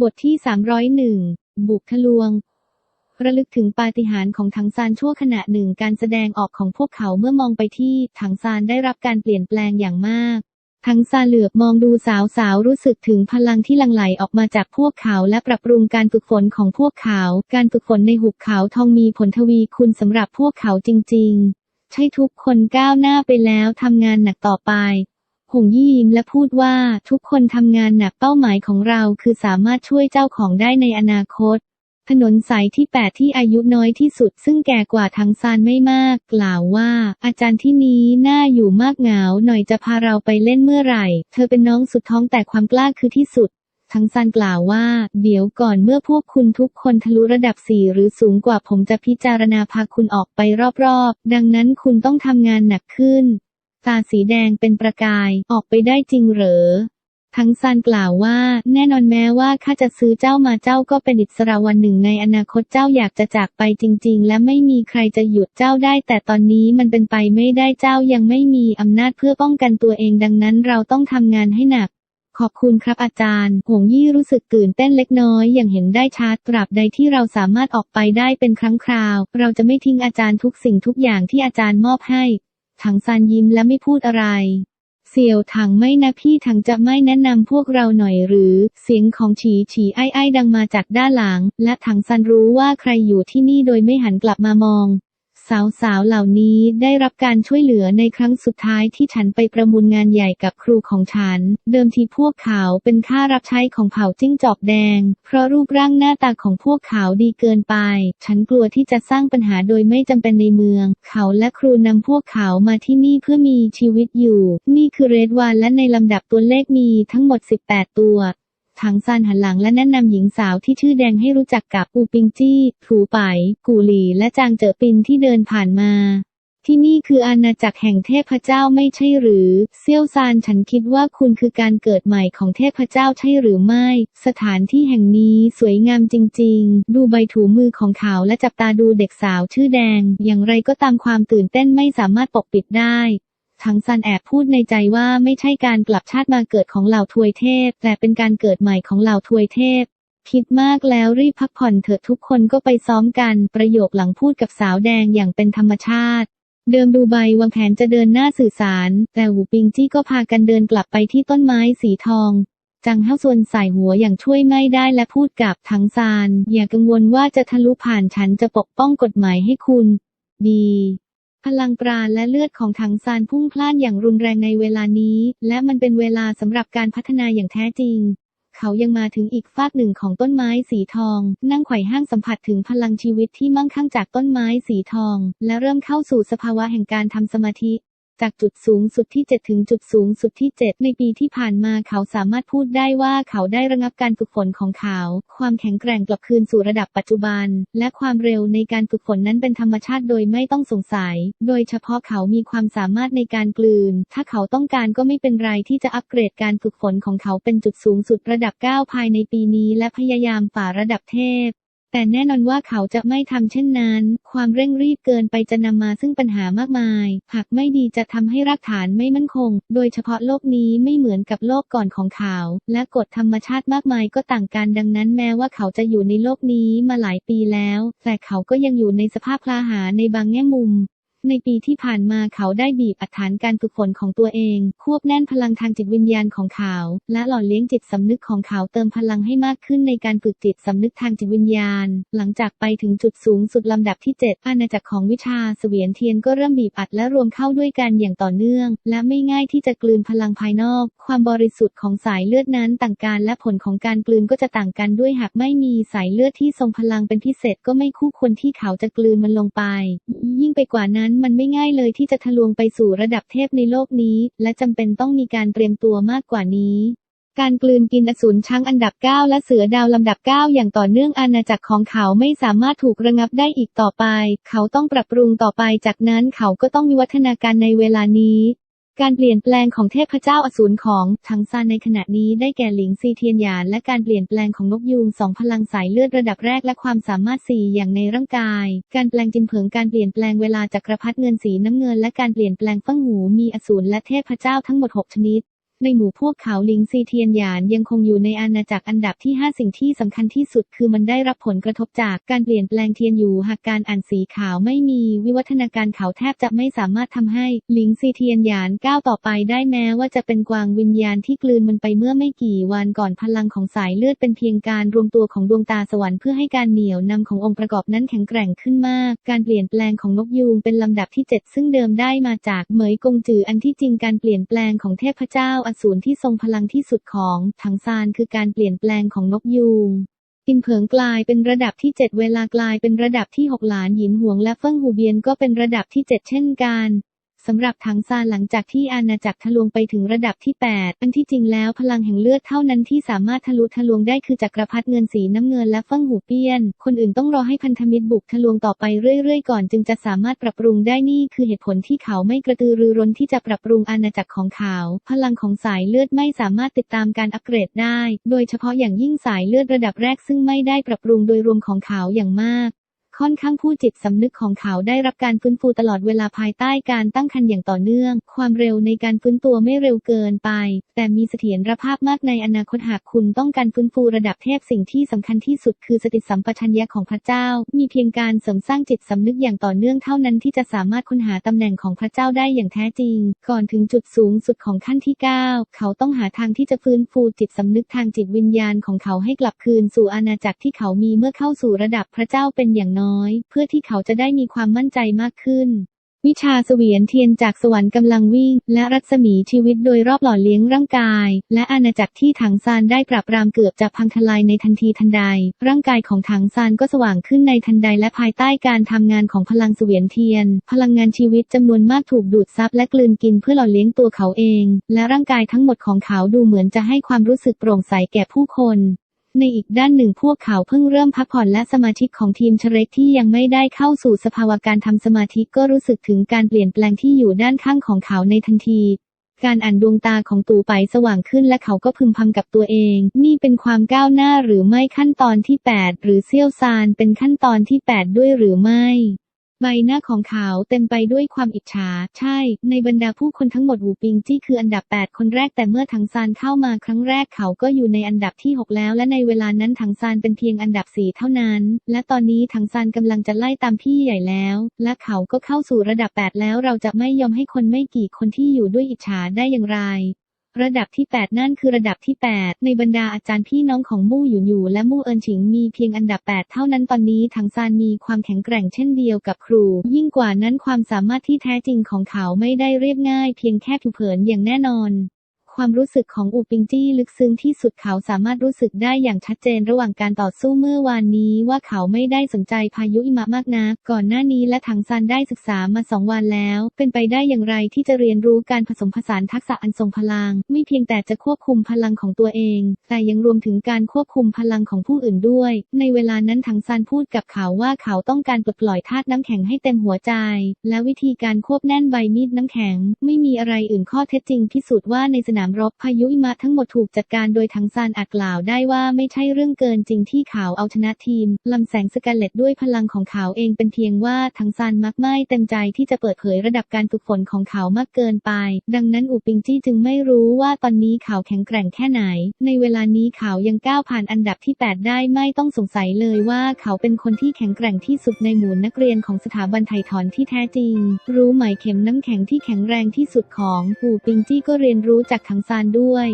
บทที่ 301 บุกทะลวง ระลึกถึงปาฏิหาริย์ของถังซานชั่วขณะหนึ่งการแสดงออกของพวกเขาเมื่อมองไปที่ถังซานได้รับการเปลี่ยนแปลงอย่างมาก ถังซานเหลือบมองดูสาวสาวรู้สึกถึงพลังที่ลังไหลออกมาจากพวกเขาและปรับปรุงการฝึกฝนของพวกเขา การฝึกฝนในหุบเขาทองมีผลทวีคูณสำหรับพวกเขาจริง ๆ ใช่ทุกคนก้าวหน้าไปแล้วทำงานหนักต่อไป หงยี่ยิ้มและพูดว่าทุกคนทำงานหนักเป้าหมายของเราคือสามารถช่วยเจ้าของได้ในอนาคต ถนนสายที่ 8 ที่อายุน้อยที่สุด ซึ่งแก่กว่าทั้งซานไม่มาก กล่าวว่า อาจารย์ที่นี้น่าอยู่มากเหงาหน่อยจะพาเราไปเล่นเมื่อไหร่ เธอเป็นน้องสุดท้องแต่ความกล้าคือที่สุดทั้งซานกล่าวว่า เดี๋ยวก่อนเมื่อพวกคุณทุกคนทะลุระดับ4หรือสูงกว่าผมจะพิจารณาพาคุณออกไปรอบๆ ดังนั้นคุณต้องทำงานหนักขึ้น ตาสีแดงเป็นประกายออกไปได้จริงเหรอ ทั้งซานกล่าวว่า แน่นอนแม้ว่าข้าจะซื้อเจ้ามาเจ้าก็เป็นอิสระวันหนึ่งในอนาคตเจ้าอยากจะจากไปจริง ๆ และไม่มีใครจะหยุดเจ้าได้ แต่ตอนนี้มันเป็นไปไม่ได้เจ้ายังไม่มีอำนาจเพื่อป้องกันตัวเองดังนั้นเราต้องทำงานให้หนักขอบคุณครับอาจารย์ หงยี่รู้สึกตื่นเต้นเล็กน้อยอย่างเห็นได้ชัดตราบใดที่เราสามารถออกไปได้เป็นครั้งคราว เราจะไม่ทิ้งอาจารย์ทุกสิ่งทุกอย่างที่อาจารย์มอบให้ ถังซานยิ้มและไม่พูดอะไร เสี่ยวถังไม่นะพี่ถังจะไม่แนะนำพวกเราหน่อยหรือ เสียงของฉีฉีไอ้ไอ้ดังมาจากด้านหลัง และถังซันรู้ว่าใครอยู่ที่นี่โดยไม่หันกลับมามอง สาวๆเหล่านี้ได้รับการช่วยเหลือในครั้งสุดท้ายที่ฉันไปประมูลงานใหญ่กับครูของฉัน เดิมทีพวกเขาเป็นข้ารับใช้ของเผ่าจิ้งจอกแดง เพราะรูปร่างหน้าตาของพวกเขาดีเกินไป ฉันกลัวที่จะสร้างปัญหาโดยไม่จำเป็นในเมือง เขาและครูนำพวกเขามาที่นี่เพื่อมีชีวิตอยู่ นี่คือเรดวานและในลำดับตัวเลขมีทั้งหมด 18 ตัว ถังซานหันหลังและแนะนำหญิงสาวที่ชื่อแดงให้รู้จักกับอูปิงจี้ถูไป กูหลี และจางเจ๋อปินที่เดินผ่านมา ที่นี่คืออาณาจักรแห่งเทพเจ้าไม่ใช่หรือ เซี่ยวซานฉันคิดว่าคุณคือการเกิดใหม่ของเทพเจ้าใช่หรือไม่ สถานที่แห่งนี้สวยงามจริง ๆ ดูใบถูมือของเขาและจับตาดูเด็กสาวชื่อแดง อย่างไรก็ตามความตื่นเต้นไม่สามารถปกปิดได้ ทั้งซันแอบพูดในใจว่าไม่ใช่การกลับชาติมาเกิดของเหล่าทวยเทพ แต่เป็นการเกิดใหม่ของเหล่าทวยเทพคิดมากแล้วรีบพักผ่อนเถอะทุกคนก็ไปซ้อมกัน ประโยคหลังพูดกับสาวแดงอย่างเป็นธรรมชาติ เดิมดูไบวางแผนจะเดินหน้าสื่อสาร แต่หูปิงจี้ก็พากันเดินกลับไปที่ต้นไม้สีทองจังเฮาส่วนใส่หัวอย่างช่วยไม่ได้และพูดกับทังซาน อย่ากังวลว่าจะทะลุผ่านฉันจะปกป้องกฎหมายให้คุณ ดี พลังปราณและเลือดของถังซานพุ่งพล่านอย่างรุนแรงในเวลานี้ และมันเป็นเวลาสำหรับการพัฒนาอย่างแท้จริง เขายังมาถึงอีกฟากหนึ่งของต้นไม้สีทอง นั่งไขว่ห้างสัมผัสถึงพลังชีวิตที่มั่งคั่งจากต้นไม้สีทอง และเริ่มเข้าสู่สภาวะแห่งการทำสมาธิ จากจุดสูงสุดที่ 7 ถึงจุดสูงสุดที่ 7 ในปีที่ผ่านมาเขาสามารถพูดได้ว่าเขาได้ระงับการฝึกฝนของเขา ความแข็งแกร่งกลับคืนสู่ระดับปัจจุบัน และความเร็วในการฝึกฝนนั้นเป็นธรรมชาติโดยไม่ต้องสงสัย โดยเฉพาะเขามีความสามารถในการกลืน ถ้าเขาต้องการก็ไม่เป็นไรที่จะอัปเกรดการฝึกฝนของเขาเป็นจุดสูงสุดระดับ 9 ภายในปีนี้ และพยายามฝ่าระดับเทพ แต่แน่นอนว่าเขาจะไม่ทำเช่นนั้น ความเร่งรีบเกินไปจะนำมาซึ่งปัญหามากมาย หากไม่ดีจะทำให้รากฐานไม่มั่นคง โดยเฉพาะโลกนี้ไม่เหมือนกับโลกก่อนของเขา และกฎธรรมชาติมากมายก็ต่างกันดังนั้นแม้ว่าเขาจะอยู่ในโลกนี้มาหลายปีแล้ว แต่เขาก็ยังอยู่ในสภาพคลาหาในบางแง่มุม ในปีที่ผ่านมาเขาได้บีบอัดฐานการฝึกฝนของตัวเอง ควบแน่นพลังทางจิตวิญญาณของเขา และหล่อเลี้ยงจิตสำนึกของเขาเติมพลังให้มากขึ้นในการฝึกจิตสำนึกทางจิตวิญญาณ หลังจากไปถึงจุดสูงสุดลำดับที่ 7 อาณาจักรของวิชาเสวียนเทียนก็เริ่มบีบอัดและรวมเข้าด้วยกันอย่างต่อเนื่อง และไม่ง่ายที่จะกลืนพลังภายนอก ความบริสุทธิ์ของสายเลือดนั้นต่างกันและผลของการกลืนก็จะต่างกันด้วยหากไม่มีสายเลือดที่ทรงพลังเป็นพิเศษก็ไม่คู่ควรที่เขาจะกลืนมันลงไป ยิ่งไปกว่านั้นมันไม่ง่ายเลยที่จะทะลวงไปสู่ระดับเทพในโลกนี้ และจำเป็นต้องมีการเตรียมตัวมากกว่านี้การกลืนกินอสูรช้างอันดับ 9 และเสือดาวลำดับ 9 อย่างต่อเนื่องอาณาจักรของเขาไม่สามารถถูกระงับได้อีกต่อไป เขาต้องปรับปรุงต่อไปจากนั้นเขาก็ต้องมีวัฒนาการในเวลานี้ การเปลี่ยนแปลงของเทพเจ้าอสูรของทังซานในขณะนี้ได้แก่หลิงซีเทียนหยานและการเปลี่ยนแปลงของนกยูงสองพลังสายเลือดระดับแรกและความสามารถสี่อย่างในร่างกาย การแปลงจินเผิงการเปลี่ยนแปลงเวลาจักรพรรดิเงินสีน้ำเงิน และการเปลี่ยนแปลงฟั่งหูมีอสูรและเทพเจ้าทั้งหมด 6 ชนิด ในหมู่พวกเขาหลิงซีเทียนหยานยังคงอยู่ในอาณาจักรอันดับที่ 5 สิ่งที่สำคัญที่สุดคือมันได้รับผลกระทบจากการเปลี่ยนแปลงเทียนอยู่หากการอ่านสีขาวไม่มีวิวัฒนาการเขาแทบจะไม่สามารถทำให้หลิงซีเทียนหยานก้าวต่อไปได้แม้ว่าจะเป็นกวางวิญญาณที่กลืนมันไปเมื่อไม่กี่วันก่อนพลังของสายเลือดเป็นเพียงการรวมตัวของดวงตาสวรรค์เพื่อให้การเหนียวนำขององค์ประกอบนั้นแข็งแกร่งขึ้นมาก การเปลี่ยนแปลงของนกยูงเป็นลำดับที่ 7 ซึ่งเดิมได้มาจากเหมยกงจืออันที่จริงการเปลี่ยนแปลงของเทพเจ้าอสูรที่ทรงพลังที่สุดของถังซานคือการเปลี่ยนแปลงของนกยูงอินเผิงกลายเป็นระดับที่ 7 เวลากลายเป็นระดับที่ 6 หลานหินห่วงและเฟิ่งหูเบียนก็เป็นระดับที่ 7 เช่นกัน สำหรับถังซานหลังจากที่อาณาจักรทะลวงไปถึงระดับที่ 8 อันที่จริงแล้วพลังแห่งเลือดเท่านั้นที่สามารถทะลุทะลวงได้คือจักรพรรดิเงินสีน้ำเงินและเฟิ่งหูเปี้ยน คนอื่นต้องรอให้พันธมิตรบุกทะลวงต่อไปเรื่อยๆ ก่อนจึงจะสามารถปรับปรุงได้นี่คือเหตุผลที่เขาไม่กระตือรือร้นที่จะปรับปรุงอาณาจักรของเขา พลังของสายเลือดไม่สามารถติดตามการอัปเกรดได้ โดยเฉพาะอย่างยิ่งสายเลือดระดับแรกซึ่งไม่ได้ปรับปรุงโดยรวมของเขาอย่างมาก ค่อนข้างผู้จิตสำนึกของเขาได้รับการฟื้นฟูตลอดเวลาภายใต้การตั้งครรภ์อย่างต่อเนื่อง ความเร็วในการฟื้นตัวไม่เร็วเกินไป แต่มีเสถียรภาพมากในอนาคตหากคุณต้องการฟื้นฟูระดับเทพสิ่งที่สำคัญที่สุดคือสติสัมปชัญญะของพระเจ้า มีเพียงการเสริมสร้างจิตสำนึกอย่างต่อเนื่องเท่านั้นที่จะสามารถค้นหาตำแหน่งของพระเจ้าได้อย่างแท้จริง ก่อนถึงจุดสูงสุดของขั้นที่ 9 เขาต้องหาทางที่จะฟื้นฟูจิตสำนึกทางจิตวิญญาณของเขาให้กลับคืนสู่อาณาจักรที่เขามีเมื่อเข้าสู่ระดับพระเจ้าเป็นอย่างน้อยเพื่อที่เขาจะได้มีความมั่นใจมากขึ้น วิชาเสวียนเทียนจากสวรรค์กำลังวิ่ง และรัศมีชีวิตโดยรอบหล่อเลี้ยงร่างกาย และอาณาจักรที่ถังซานได้ปราบรามเกือบจะพังทลายในทันทีทันใด ร่างกายของถังซานก็สว่างขึ้นในทันใดและภายใต้การทำงานของพลังเสวียนเทียน พลังงานชีวิตจำนวนมากถูกดูดซับและกลืนกินเพื่อหล่อเลี้ยงตัวเขาเอง และร่างกายทั้งหมดของเขาดูเหมือนจะให้ความรู้สึกโปร่งใสแก่ผู้คน ในอีกด้านหนึ่งพวกเขาเพิ่งเริ่มพักผ่อนและสมาชิกของทีมเชเร็กที่ยังไม่ได้เข้าสู่สภาวะการทำสมาธิก็รู้สึกถึงการเปลี่ยนแปลงที่อยู่ด้านข้างของเขาในทันที การอ่านดวงตาของตู่ไปสว่างขึ้นและเขาก็พึมพำกับตัวเอง นี่เป็นความก้าวหน้าหรือไม่ขั้นตอนที่ 8 หรือเซี่ยวซานเป็นขั้นตอนที่ 8 ด้วยหรือไม่ ใบหน้าของเขาเต็มไปด้วยความอิจฉา ใช่ ในบรรดาผู้คนทั้งหมดหูปิงจี้คืออันดับ 8 คนแรกแต่เมื่อถังซานเข้ามาครั้งแรกเขาก็อยู่ในอันดับที่ 6 แล้ว และในเวลานั้นถังซานเป็นเพียงอันดับ 4 เท่านั้น และตอนนี้ถังซานกำลังจะไล่ตามพี่ใหญ่แล้ว และเขาก็เข้าสู่ระดับ 8 แล้วเราจะไม่ยอมให้คนไม่กี่คนที่อยู่ด้วยอิจฉาได้อย่างไร ระดับที่ 8 นั่นคือระดับที่ 8 ในบรรดาอาจารย์พี่น้องของมู่หยุนอยู่และมู่เอินฉิงมีเพียงอันดับ 8 เท่านั้นตอนนี้ถังซานมีความแข็งแกร่งเช่นเดียวกับครู ยิ่งกว่านั้นความสามารถที่แท้จริงของเขาไม่ได้เรียบง่ายเพียงแค่ผิวเผินอย่างแน่นอน ความรู้สึกของอูปิงจี้ลึกซึ้งที่สุดเขาสามารถรู้สึกได้อย่างชัดเจนระหว่างการต่อสู้เมื่อวานนี้ว่าเขาไม่ได้สนใจพายุหิมะมากนัก ก่อนหน้านี้และถังซานได้ศึกษามาสองวันแล้ว เป็นไปได้อย่างไรที่จะเรียนรู้การผสมผสานทักษะอันทรงพลัง ไม่เพียงแต่จะควบคุมพลังของตัวเอง แต่ยังรวมถึงการควบคุมพลังของผู้อื่นด้วย ในเวลานั้นถังซานพูดกับเขาว่าเขาต้องการปลดปล่อยธาตุน้ำแข็งให้เต็มหัวใจ และวิธีการควบแน่นใบมีดน้ำแข็ง ไม่มีอะไรอื่นข้อเท็จจริงพิสูจน์ว่าในสนามรบพายุหิมะทั้งหมดถูกจัดการโดยถังซานอาจกล่าวได้ว่าไม่ใช่เรื่องเกินจริงที่เขาเอาชนะทีมลำแสงสกาเลตด้วยพลังของเขาเองเป็นเพียงว่าถังซานมักไม่เต็มใจที่จะเปิดเผยระดับการฝึกฝนของเขามากเกินไป ดังนั้นอูปิงจี้จึงไม่รู้ว่าตอนนี้เขาแข็งแกร่งแค่ไหน ในเวลานี้เขายังก้าวผ่านอันดับที่ 8 ได้ไม่ต้องสงสัยเลยว่าเขาเป็นคนที่แข็งแกร่งที่สุดในหมู่นักเรียนของสถาบันไถ่ถอนที่แท้จริง รู้ไหมเข็มน้ำแข็งที่แข็งแรงที่สุดของอูปิงจี้ก็เรียนรู้จากถังซานด้วย